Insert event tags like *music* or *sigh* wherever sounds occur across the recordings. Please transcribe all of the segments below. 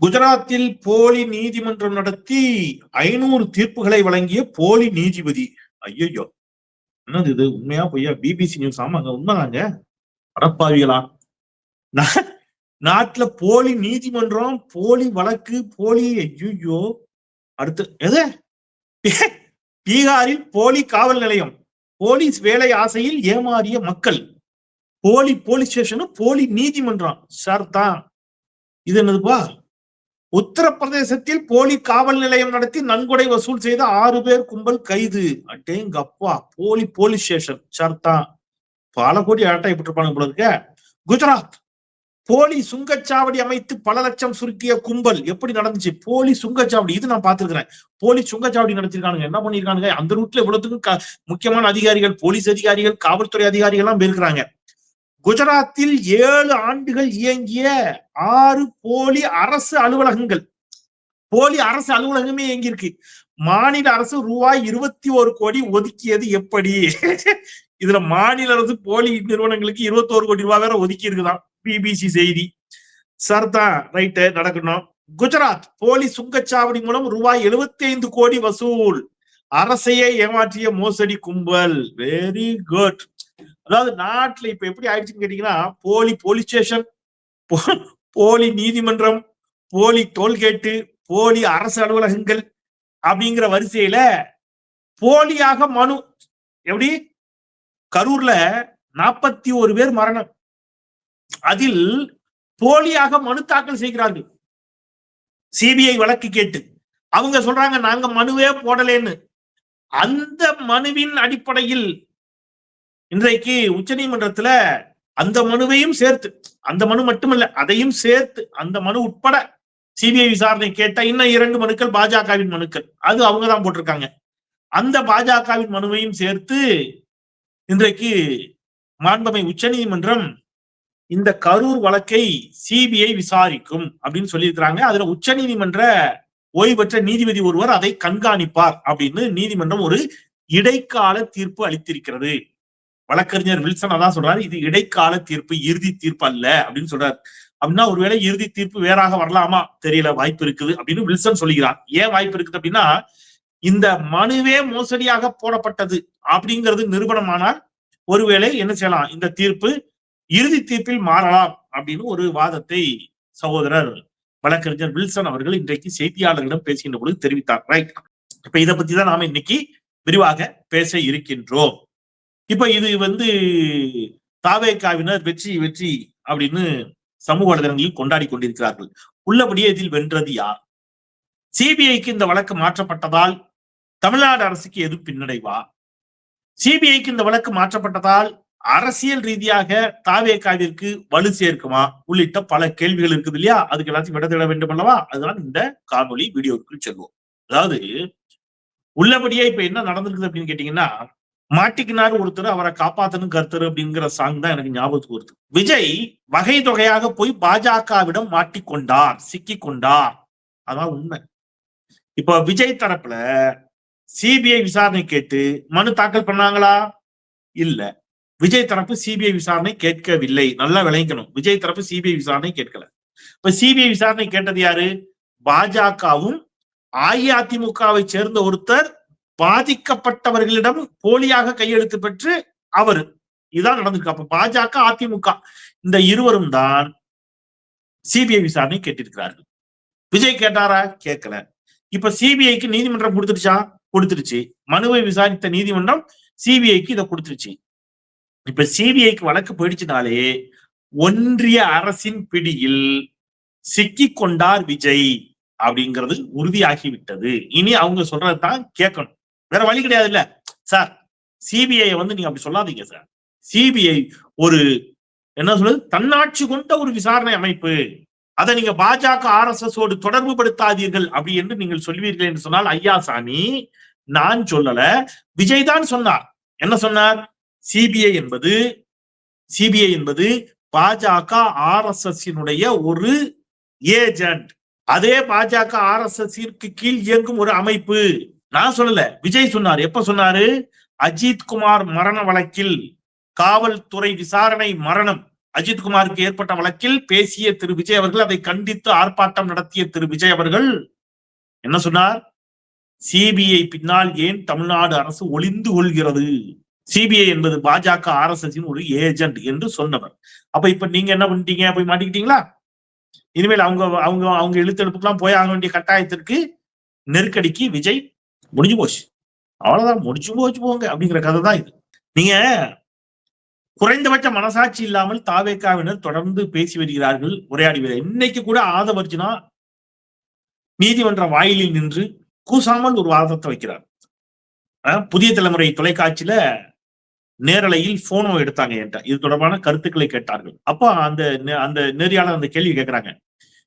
குஜராத்தில் போலி நீதிமன்றம் நடத்தி ஐநூறு தீர்ப்புகளை வழங்கிய போலி நீதிபதி. ஐயோ என்னது இது? உண்மையா பொய்யா? பிபிசி நியூஸ் ஆமாங்க உண்மைதாங்க. அடப்பாவிகளா? நா- நாட்டுல போலி நீதிமன்றம் போலி வழக்கு போலி ஐயோ அடுத்து எது? பீகாரில் போலி காவல் நிலையம். போலீஸ் வேலை ஆசையில் ஏமாறிய மக்கள். போலி போலீஸ் ஸ்டேஷனும் போலி நீதிமன்றம். சார் தான். இது என்னதுப்பா? உத்தரப்பிரதேசத்தில் போலி காவல் நிலையம் நடத்தி நன்கொடை வசூல் செய்த ஆறு பேர் கும்பல் கைது. அட்டேங்கப்பா போலி போலீஸ் ஸ்டேஷன். சர்த்தா பல கோடி ஆட்டை இருப்பாங்க போல இருக்க? குஜராத். போலி சுங்கச்சாவடி அமைத்து பல லட்சம் சுருக்கிய கும்பல். எப்படி நடந்துச்சு? போலி சுங்கச்சாவடி. இது நான் பார்த்திருக்கிறேன். போலி சுங்கச்சாவடி நடத்திருக்கானுங்க. என்ன பண்ணிருக்கானுங்க? அந்த ரூட்ல இவ்வளவுக்கும் க- முக்கியமான அதிகாரிகள் போலீஸ் அதிகாரிகள் காவல்துறை அதிகாரிகள் எல்லாம் போயிருக்கிறாங்க. குஜராத்தில் ஏழு ஆண்டுகள் இயங்கிய ஆறு போலி அரசு அலுவலகங்கள். போலி அரசு அலுவலகமே இயங்கியிருக்கு. மாநில அரசு ரூபாய் இருபத்தி ஒரு கோடி ஒதுக்கியது எப்படி? *laughs* இதுல மாநில அரசு போலி நிறுவனங்களுக்கு இருபத்தோரு கோடி ரூபாய் வேற ஒதுக்கி இருக்குதான் பிபிசி செய்தி. சர்தான் ரைட்டு நடக்கணும். குஜராத் போலி சுங்கச்சாவடி மூலம் ரூபாய் 75 கோடி வசூல். அரசையே ஏமாற்றிய மோசடி கும்பல். வெரி குட் அதாவது நாட்டுல இப்ப எப்படி ஆயிடுச்சுன்னு கேட்டீங்கன்னா போலி போலீஸ் ஸ்டேஷன் போலி நீதிமன்றம் போலி டோல்கேட்டு போலி அரசு அலுவலகங்கள் அப்படிங்கிற வரிசையில போலியாக மனு எப்படி? கரூர்ல நாற்பத்தி ஒரு பேர் மரணம். அதில் போலியாக மனு தாக்கல் செய்கிறார்கள். சிபிஐ வழக்கு கேட்டு. அவங்க சொல்றாங்க நாங்க மனுவே போடலேன்னு. அந்த மனுவின் அடிப்படையில் இன்றைக்கு உச்சநீதிமன்றத்துல அந்த மனுவையும் சேர்த்து அந்த மனு மட்டுமல்ல அதையும் சேர்த்து அந்த மனு உட்பட சிபிஐ விசாரணை கேட்ட இன்னும் இரண்டு மனுக்கள் பாஜகவின் மனுக்கள். அது அவங்க தான் போட்டிருக்காங்க. அந்த பாஜகவின் மனுவையும் சேர்த்து இன்றைக்கு மாண்பமை உச்சநீதிமன்றம் இந்த கரூர் வழக்கை சிபிஐ விசாரிக்கும் அப்படின்னு சொல்லியிருக்கிறாங்க. அதுல உச்சநீதிமன்ற ஓய்வு பெற்ற நீதிபதி ஒருவர் அதை கண்காணிப்பார் அப்படின்னு நீதிமன்றம் ஒரு இடைக்கால தீர்ப்பு அளித்திருக்கிறது. வழக்கறிஞர் வில்சன் அதான் சொல்றாரு இது இடைக்கால தீர்ப்பு இறுதி தீர்ப்பு அல்ல அப்படின்னு சொல்றாரு. அப்படின்னா ஒருவேளை இறுதி தீர்ப்பு வேறாக வரலாமா? தெரியல வாய்ப்பு இருக்குது அப்படின்னு வில்சன் சொல்லுகிறார். ஏன் வாய்ப்பு இருக்குது அப்படின்னா இந்த மனுவே மோசடியாக போடப்பட்டது அப்படிங்கிறது நிரூபணமானால் ஒருவேளை என்ன செய்யலாம்? இந்த தீர்ப்பு இறுதி தீர்ப்பில் மாறலாம் அப்படின்னு ஒரு வாதத்தை சகோதரர் வழக்கறிஞர் வில்சன் அவர்கள் இன்றைக்கு செய்தியாளர்களிடம் பேசுகின்ற பொழுது தெரிவித்தார். ரைட் இப்ப இதை பத்தி தான் நாம இன்னைக்கு விரிவாக பேச இருக்கின்றோம். இப்ப இது வந்து தாவேக்காவினர் வெற்றி வெற்றி அப்படின்னு சமூக வலைதளங்களில் கொண்டாடி கொண்டிருக்கிறார்கள். உள்ளபடியே இதில் வென்றது யார்? சிபிஐக்கு இந்த வழக்கு மாற்றப்பட்டதால் தமிழ்நாடு அரசுக்கு எது பின்னடைவா? சிபிஐக்கு இந்த வழக்கு மாற்றப்பட்டதால் அரசியல் ரீதியாக தாவேக்காவிற்கு வலு சேர்க்குமா? உள்ளிட்ட பல கேள்விகள் இருக்குது இல்லையா? அதுக்கு எல்லாத்தையும் விட வேண்டும் அல்லவா? அதுதான் இந்த காணொலி வீடியோவுக்குள் செல்வோம். அதாவது உள்ளபடியே இப்ப என்ன நடந்திருக்குது அப்படின்னு கேட்டீங்கன்னா மாட்டிக்கினார் ஒருத்தர் அவரை காப்பாத்தணும் கருத்தர் அப்படிங்கிற சாங் தான் எனக்கு ஞாபகத்துக்கு வருது. விஜய் வகை தொகையாக போய் பாஜகவிடம் மாட்டிக்கொண்டார் சிக்கி கொண்டார் அதான் உண்மை. இப்ப விஜய் தரப்புல சிபிஐ விசாரணை கேட்டு மனு தாக்கல் பண்ணாங்களா? இல்ல. விஜய் தரப்பு சிபிஐ விசாரணை கேட்கவில்லை. நல்லா விளைக்கணும் விஜய் தரப்பு சிபிஐ விசாரணை கேட்கல. இப்ப சிபிஐ விசாரணை கேட்டது யாரு? பாஜகவும் அஇஅதிமுகவை சேர்ந்த ஒருத்தர் பாதிக்கப்பட்டவர்களிடம் போலியாக கையெழுத்து பெற்று அவரு. இதான் நடந்திருக்கு. அப்ப பாஜக அதிமுக இந்த இருவரும் தான் சிபிஐ விசாரணை கேட்டிருக்கிறார்கள். விஜய் கேட்டாரா? கேட்கல. இப்ப சிபிஐக்கு நீதிமன்றம் கொடுத்துருச்சா கொடுத்துருச்சு மனுவை விசாரித்த நீதிமன்றம் சிபிஐக்கு இதை கொடுத்துருச்சு இப்ப சிபிஐக்கு வழக்கு போயிடுச்சுனாலே ஒன்றிய அரசின் பிடியில் சிக்கி கொண்டார் விஜய் அப்படிங்கிறது உறுதியாகிவிட்டது. இனி அவங்க சொல்றதுதான் கேட்கணும். வேற வழி கிடையாது இல்ல சார் சிபிஐ வந்து நீங்க அப்படி சொல்லாதீங்க சார் சிபிஐ ஒரு என்ன சொல்றது? தன்னாட்சி கொண்ட ஒரு விசாரணை அமைப்பு. அதை நீங்க பாஜக ஆர் எஸ் எஸ் ஓடு தொடர்பு படுத்தாதீர்கள் அப்படி என்று நீங்கள் சொல்வீர்கள் என்று சொன்னால் ஐயா சாமி நான் சொல்லல. விஜய் தான் சொன்னார். என்ன சொன்னார்? சிபிஐ என்பது சிபிஐ என்பது பாஜக ஆர் எஸ் எஸ் ஒரு ஏஜென்ட் அதே பாஜக ஆர் எஸ் எஸ் கீழ் இயங்கும் ஒரு அமைப்பு. நான் சொல்லல. விஜய் சொன்னார். எப்ப சொன்னாரு? அஜித் குமார் மரண வழக்கில். காவல்துறை விசாரணை மரணம். அஜித்குமாருக்கு ஏற்பட்ட வழக்கில் பேசிய திரு விஜய் அவர்கள் அதை கண்டித்து ஆர்ப்பாட்டம் நடத்திய திரு விஜய் அவர்கள் என்ன சொன்னார்? சிபிஐ பின்னால் ஏன் தமிழ்நாடு அரசு ஒளிந்து கொள்கிறது? சிபிஐ என்பது பாஜக ஆர் எஸ் ஒரு ஏஜென்ட் என்று சொன்னவர். அப்ப இப்ப நீங்க என்ன பண்ணிட்டீங்க? போய் மாட்டிக்கிட்டீங்களா? இனிமேல் அவங்க அவங்க அவங்க எழுத்தெடுப்புக்கெல்லாம் போய் ஆக வேண்டிய கட்டாயத்திற்கு நெருக்கடிக்கு விஜய் முடிஞ்சு போச்சு. அவ்வளவுதான் முடிச்சு போச்சு போங்க அப்படிங்கிற கதை தான் இது. நீங்க குறைந்தபட்ச மனசாட்சி இல்லாமல் தாவேக்காவினர் தொடர்ந்து பேசி வருகிறார்கள் உரையாடி இன்னைக்கு கூட ஆதவர்ஜுனா நீதிமன்ற வாயிலில் நின்று கூசாமல் ஒரு வாதத்தை வைக்கிறார். புதிய தலைமுறை தொலைக்காட்சியில நேரலையில் போனோ எடுத்தாங்க என்கிட்ட. இது தொடர்பான கருத்துக்களை கேட்டார்கள். அப்ப அந்த நெ- அந்த நெறியாளர் அந்த கேள்வி கேட்கிறாங்க.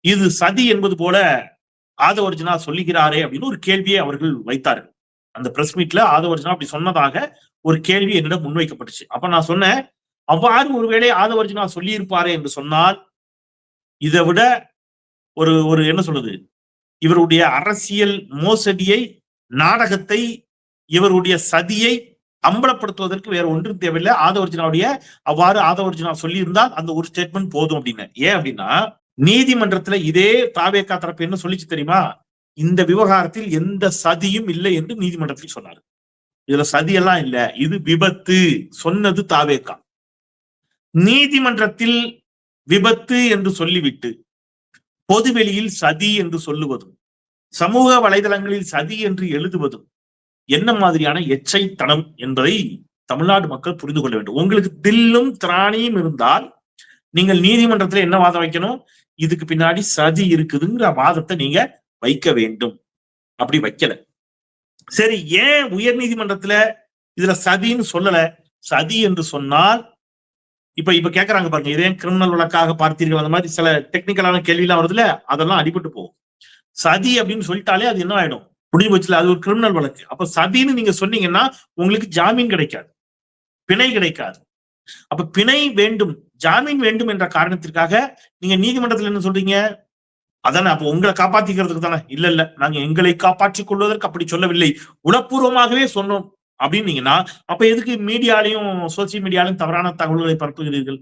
இது சதி என்பது போல ஆதவர்ஜுனா சொல்லுகிறாரே அப்படின்னு ஒரு கேள்வியை அவர்கள் வைத்தார்கள். அந்த பிரஸ் மீட்ல ஆதவர்ஜுனா அப்படி சொன்னதாக ஒரு கேள்வி என்னிடம் முன்வைக்கப்பட்டுச்சு. அப்ப நான் சொன்னேன் அவ்வாறு ஒருவேளை ஆதவர்ஜுனா சொல்லியிருப்பாரே என்று சொன்னால் இதை விட ஒரு ஒரு என்ன சொல்றது? இவருடைய அரசியல் மோசடியை நாடகத்தை இவருடைய சதியை அம்பலப்படுத்துவதற்கு வேற ஒன்றும் தேவையில்லை. ஆதவர்ஜுனாவுடைய அவ்வாறு ஆதவர்ஜுனா சொல்லியிருந்தால் அந்த ஒரு ஸ்டேட்மெண்ட் போதும் அப்படின்னு. ஏன் அப்படின்னா நீதிமன்றத்துல இதே தாவேக்கா தரப்பு என்ன சொல்லிச்சு தெரியுமா? இந்த விவகாரத்தில் எந்த சதியும் இல்லை என்று நீதிமன்றத்தில் சொன்னார். இதுல சதியெல்லாம் இல்ல. இது விபத்து சொன்னது தாவேக்கா. நீதிமன்றத்தில் விபத்து என்று சொல்லிவிட்டு பொதுவெளியில் சதி என்று சொல்லுவதும் சமூக வலைதளங்களில் சதி என்று எழுதுவதும் என்ன மாதிரியான எச்சைத்தனம் என்பதை தமிழ்நாடு மக்கள் புரிந்து கொள்ள வேண்டும். உங்களுக்கு தில்லும் திராணியும் இருந்தால் நீங்கள் நீதிமன்றத்துல என்ன வாதம் வைக்கணும்? இதுக்கு பின்னாடி சதி இருக்குதுங்கிற வாதத்தை நீங்க வைக்க வேண்டும். அப்படி வைக்கல. சரி ஏன் உயர் நீதிமன்றத்துல இதுல சதின்னு சொல்லல? சதி என்று சொன்னால் இப்ப இப்ப கேக்குறாங்க பாருங்க இதே கிரிமினல் வழக்காக பார்த்தீர்கள்? அந்த மாதிரி சில டெக்னிக்கலான கேள்வி எல்லாம் வருதுல அதெல்லாம் அடிபட்டு போகும். சதி அப்படின்னு சொல்லிட்டாலே அது என்ன ஆயிடும்? முடிஞ்சு அது ஒரு கிரிமினல் வழக்கு. அப்ப சதின்னு நீங்க சொன்னீங்கன்னா உங்களுக்கு ஜாமீன் கிடைக்காது. பிணை கிடைக்காது. அப்ப பிணை வேண்டும். ஜாமீன் வேண்டும் என்ற காரணத்திற்காக நீங்க நீதிமன்றத்துல என்ன சொல்றீங்க? அதானே அப்ப உங்களை காப்பாத்திக்கிறதுக்கு தானே? இல்ல இல்ல நாங்க எங்களை காப்பாற்றிக் கொள்வதற்கு அப்படி சொல்லவில்லை. உளப்பூர்வமாகவே சொன்னோம் அப்படின்னீங்கன்னா அப்ப எதுக்கு மீடியாலையும் சோசியல் மீடியாலையும் தவறான தகவல்களை பரப்புகிறீர்கள்?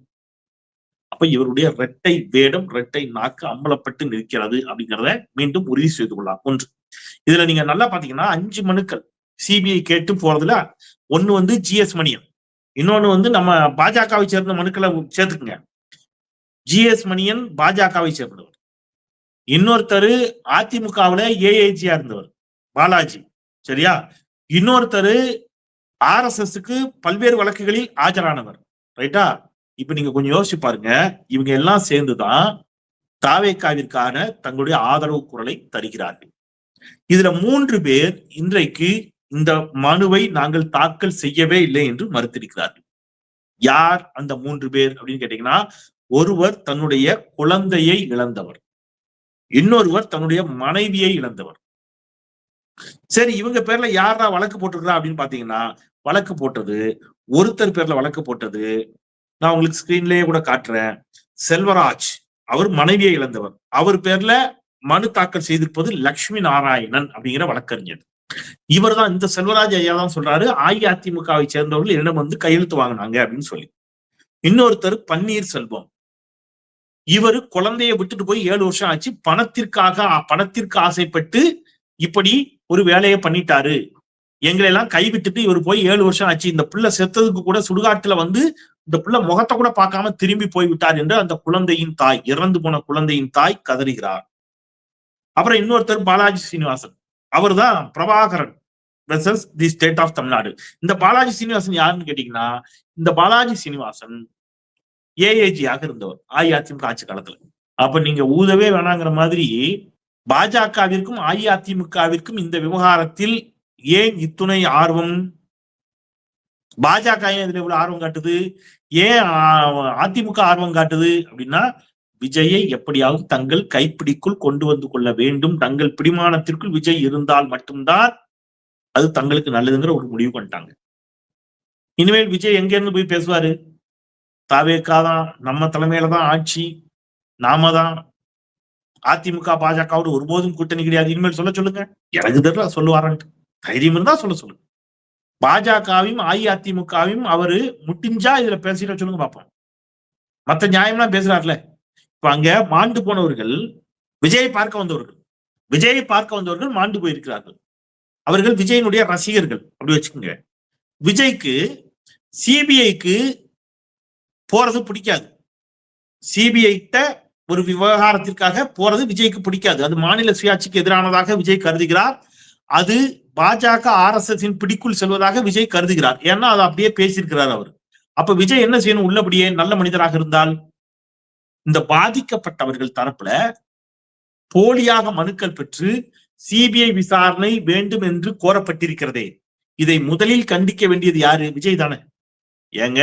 அப்ப இவருடைய இரட்டை வேடம் இரட்டை நாக்கு அம்பலப்பட்டு நிற்கிறது அப்படிங்கிறத மீண்டும் உறுதி செய்து கொள்ளலாம். ஒன்று இதுல நீங்க நல்லா பாத்தீங்கன்னா அஞ்சு மனுக்கள் சிபிஐ கேட்டு போறதுல ஒன்னு வந்து ஜிஎஸ் மணியன். இன்னொன்னு வந்து நம்ம பாஜகவை சேர்ந்த மனுக்களை சேர்த்துக்குங்க. ஜிஎஸ் மணியன் பாஜகவை சேர்ந்தவர். இன்னொருத்தர் அதிமுகவுல ஏஏஜியா இருந்தவர் பாலாஜி. சரியா? இன்னொருத்தர் ஆர் எஸ் எஸ்க்கு பல்வேறு வழக்குகளில் ஆஜரானவர். ரைட்டா? இப்ப நீங்க கொஞ்சம் யோசிச்சு பாருங்க. இவங்க எல்லாம் சேர்ந்துதான் தாவேக்காவிற்கான தங்களுடைய ஆதரவு குரலை தருகிறார்கள். இதுல மூன்று பேர் இன்றைக்கு இந்த மனுவை நாங்கள் தாக்கல் செய்யவே இல்லை என்று மறுத்திருக்கிறார்கள். யார் அந்த மூன்று பேர் அப்படின்னு கேட்டீங்கன்னா ஒருவர் தன்னுடைய குழந்தையை இழந்தவர். இன்னொருவர் தன்னுடைய மனைவியை இழந்தவர். சரி இவங்க பேர்ல யாரா வழக்கு போட்டிருக்கிறா அப்படின்னு பாத்தீங்கன்னா வழக்கு போட்டது ஒருத்தர் பேர்ல வழக்கு போட்டது நான் உங்களுக்கு ஸ்கிரீன்லயே கூட காட்டுறேன். செல்வராஜ் அவர் மனைவியை இழந்தவர். அவர் பேர்ல மனு தாக்கல் செய்திருப்பது லக்ஷ்மி நாராயணன் அப்படிங்கிற வழக்கறிஞர். இவர் தான் இந்த செல்வராஜ் ஐயா தான் சொல்றாரு அஇஅதிமுகவை சேர்ந்தவர்கள் என்னிடம் வந்து கையெழுத்து வாங்கினாங்க அப்படின்னு சொல்லி. இன்னொருத்தர் பன்னீர் செல்வம். இவரு குழந்தைய விட்டுட்டு போய் ஏழு வருஷம் ஆச்சு பணத்திற்காக பணத்திற்கு ஆசைப்பட்டு இப்படி ஒரு வேலையை பண்ணிட்டாரு. எங்களை எல்லாம் கைவிட்டுட்டு இவர் போய் ஏழு வருஷம் ஆச்சு இந்த பிள்ளை செத்ததுக்கு கூட சுடுகாட்டுல வந்து இந்த பிள்ளை முகத்தை கூட பார்க்காம திரும்பி போய் விட்டார் என்று அந்த குழந்தையின் தாய் இறந்து போன குழந்தையின் தாய் கதறுகிறார். அப்புறம் இன்னொருத்தர் பாலாஜி சீனிவாசன். அவர் தான் Prabhakaran versus the state of Tamil Nadu Balaji Srinivasan யாருன்னு கேட்டீங்கன்னா இந்த பாலாஜி சீனிவாசன் ஏஏஜியாக இருந்தவர் அஇஅதிமுக ஆட்சி காலத்துல. அப்ப நீங்க ஊதவே வேணாங்கிற மாதிரி பாஜகவிற்கும் அஇஅதிமுகவிற்கும் இந்த விவகாரத்தில் ஏன் இத்துணை ஆர்வம்? பாஜக ஏன் இதுல இவ்வளவு ஆர்வம் காட்டுது? ஏன் அதிமுக ஆர்வம் காட்டுது? அப்படின்னா விஜயை எப்படியாவது தங்கள் கைப்பிடிக்குள் கொண்டு வந்து கொள்ள வேண்டும். தங்கள் பிடிமானத்திற்குள் விஜய் இருந்தால் மட்டும்தான் அது தங்களுக்கு நல்லதுங்கிற ஒரு முடிவு பண்ணிட்டாங்க இனிமேல் விஜய் எங்க இருந்து போய் பேசுவாரு? தாவேக்கா தான் நம்ம தலைமையில தான் ஆட்சி நாம தான். அதிமுக பாஜகவோட ஒருபோதும் கூட்டணி கிடையாது. இனிமேல் சொல்ல சொல்லுங்க. எனக்கு தெரியல சொல்லுவாரான்ட்டு தைரியம் இருந்தா சொல்ல சொல்லுங்க. பாஜகவையும் அஇஅதிமுகவையும் அவரு முட்டிஞ்சா இதுல பேசிட சொல்லுங்க பார்ப்போம். மத்த நியாயம்லாம் பேசுறாருல இப்ப அங்க மாண்டு போனவர்கள் விஜயை பார்க்க வந்தவர்கள். விஜயை பார்க்க வந்தவர்கள் மாண்டு போயிருக்கிறார்கள். அவர்கள் விஜயனுடைய ரசிகர்கள். அப்படி வச்சுக்கோங்க. விஜய்க்கு சிபிஐக்கு போறது பிடிக்காது. சிபிஐட்ட ஒரு விவகாரத்திற்காக போறது விஜய்க்கு பிடிக்காது. அது மாநில சுயாட்சிக்கு எதிரானதாக விஜய் கருதுகிறார். அது பாஜக ஆர் எஸ் எஸ் பிடிக்குள் செல்வதாக விஜய் கருதுகிறார். ஏன்னா அதை அப்படியே பேசியிருக்கிறார் அவர். அப்ப விஜய் என்ன செய்யணும்? உள்ளபடியே நல்ல மனிதராக இருந்தால் இந்த பாதிக்கப்பட்டவர்கள் தரப்புல போலியாக மனுக்கள் பெற்று சிபிஐ விசாரணை வேண்டும் என்று கோரப்பட்டிருக்கிறதே. இதை முதலில் கண்டிக்க வேண்டியது யாரு? விஜய் தானே. ஏங்க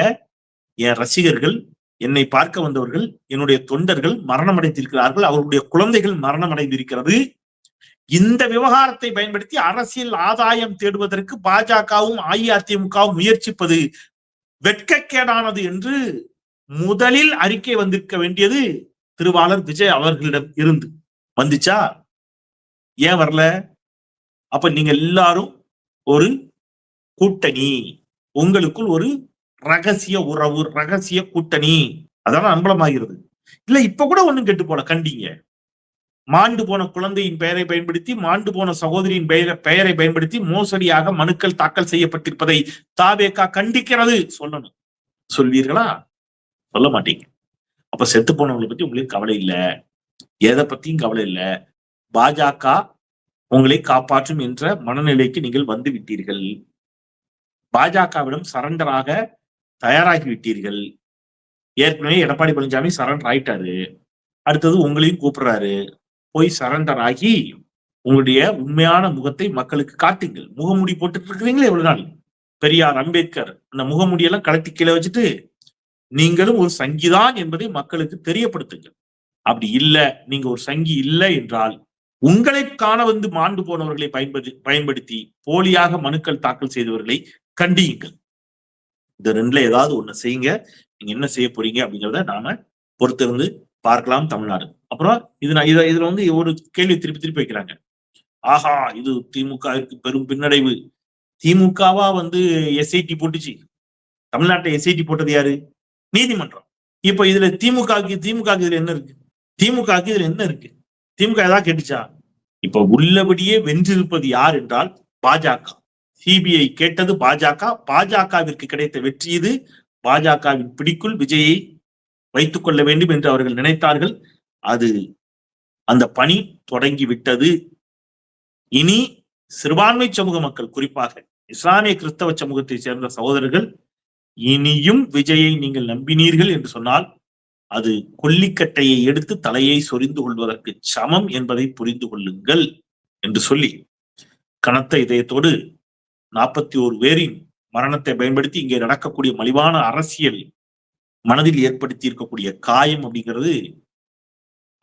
என் ரசிகர்கள் என்னை பார்க்க வந்தவர்கள் என்னுடைய தொண்டர்கள் மரணம் அடைந்திருக்கிறார்கள் அவர்களுடைய குழந்தைகள் மரணம் அடைந்திருக்கிறது இந்த விவகாரத்தை பயன்படுத்தி அரசியல் ஆதாயம் தேடுவதற்கு பாஜகவும் அஇஅதிமுகவும் முயற்சிப்பது வெட்கக்கேடானது என்று முதலில் அறிக்கை வந்திருக்க வேண்டியது திருவாளர் விஜய் அவர்களிடம் இருந்து. வந்துச்சா? ஏன் வரல? அப்ப நீங்க எல்லாரும் ஒரு கூட்டணி. உங்களுக்குள் ஒரு ரகசிய உறவு ரகசிய கூட்டணி. அதெல்லாம் அம்பலமாகிறது. இல்ல இப்ப கூட ஒண்ணும் கெட்டு போல கண்டிங்க. மாண்டு போன குழந்தையின் பெயரை பயன்படுத்தி மாண்டு போன சகோதரியின் பெயரை பெயரை பயன்படுத்தி மோசடியாக மனுக்கள் தாக்கல் செய்யப்பட்டிருப்பதை தாவேக்கா கண்டிக்கிறது. சொல்லணும். சொல்வீர்களா? சொல்ல மாட்டீங்க. அப்ப செத்து போனவங்களை பத்தி உங்களுக்கு கவலை இல்லை. எதை பத்தியும் கவலை இல்லை. பாஜக உங்களை காப்பாற்றும் என்ற மனநிலைக்கு நீங்கள் வந்து விட்டீர்கள். பாஜகவிடம் சரண்டராக தயாராகி விட்டீர்கள். ஏற்கனவே எடப்பாடி பழனிசாமி சரண்டர் ஆயிட்டாரு. அடுத்தது உங்களையும் கூப்பிடுறாரு. போய் சரண்டர் ஆகி உங்களுடைய உண்மையான முகத்தை மக்களுக்கு காட்டுங்கள். முகமுடி போட்டுட்டு இருக்கிறீங்களே எவ்வளவு நாள். பெரியார் அம்பேத்கர் அந்த முகமுடியெல்லாம் கலட்டி கீழே வச்சுட்டு நீங்களும் ஒரு சங்கிதான் என்பதை மக்களுக்கு தெரியப்படுத்துங்கள். அப்படி இல்லை நீங்க ஒரு சங்கி இல்லை என்றால் உங்களை காண வந்து மாண்டு போனவர்களை பயன்படுத்தி பயன்படுத்தி போலியாக மனுக்கள் தாக்கல் செய்தவர்களை கண்டியுங்கள். இந்த ரெண்டுல ஏதாவது ஒண்ணு செய்யுங்க. நீங்க என்ன செய்ய போறீங்க அப்படிங்கிறத நாம பொறுத்திருந்து பார்க்கலாம் தமிழ்நாடு. அப்புறம் இது நான் இதை இதுல வந்து ஒரு கேள்வி திருப்பி திருப்பி வைக்கிறாங்க. ஆஹா இது திமுகவிற்கு பெரும் பின்னடைவு. திமுகவா வந்து எஸ்ஐடி போட்டுச்சு. தமிழ்நாட்டை எஸ்ஐடி போட்டது யாரு? நீதிமன்றம். இப்ப இதுல திமுகவுக்கு திமுகவுக்கு இதுல என்ன இருக்கு? திமுகவுக்கு இதுல என்ன இருக்கு? திமுக ஏதாவது கேட்டுச்சா? இப்ப உள்ளபடியே வென்றிருப்பது யார் என்றால் பாஜக. சிபிஐ கேட்டது பாஜக. பாஜகவிற்கு கிடைத்த வெற்றி இது. பாஜகவின் பிடிக்குள் விஜயை வைத்துக் கொள்ள வேண்டும் என்று அவர்கள் நினைத்தார்கள். அது அந்த பணி தொடங்கி விட்டது. இனி சிறுபான்மை சமூக மக்கள் குறிப்பாக இஸ்லாமிய கிறிஸ்தவ சமூகத்தை சேர்ந்த சகோதரர்கள் இனியும் விஜயை நீங்கள் நம்பினீர்கள் என்று சொன்னால் அது கொல்லிக்கட்டையை எடுத்து தலையை சொரிந்து கொள்வதற்கு சமம் என்பதை புரிந்து கொள்ளுங்கள் என்று சொல்லி கனத்த இதயத்தோடு நாற்பத்தி ஓரு பேரின் மரணத்தை பயன்படுத்தி இங்கே நடக்கக்கூடிய மலிவான அரசியல் மனதில் ஏற்படுத்தி இருக்கக்கூடிய காயம் அப்படிங்கிறது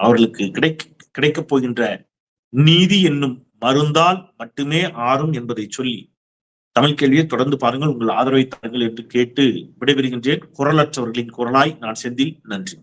அவர்களுக்கு கிடைக்க கிடைக்கப் போகின்ற நீதி என்னும் மருந்தால் மட்டுமே ஆறும் என்பதை சொல்லி தமிழ் கேள்வியை தொடர்ந்து பாருங்கள். உங்கள் ஆதரவை தாருங்கள் என்று கேட்டு விடைபெறுகின்றேன். குரலற்றவர்களின் குரலாய் நான் செந்தில். நன்றி.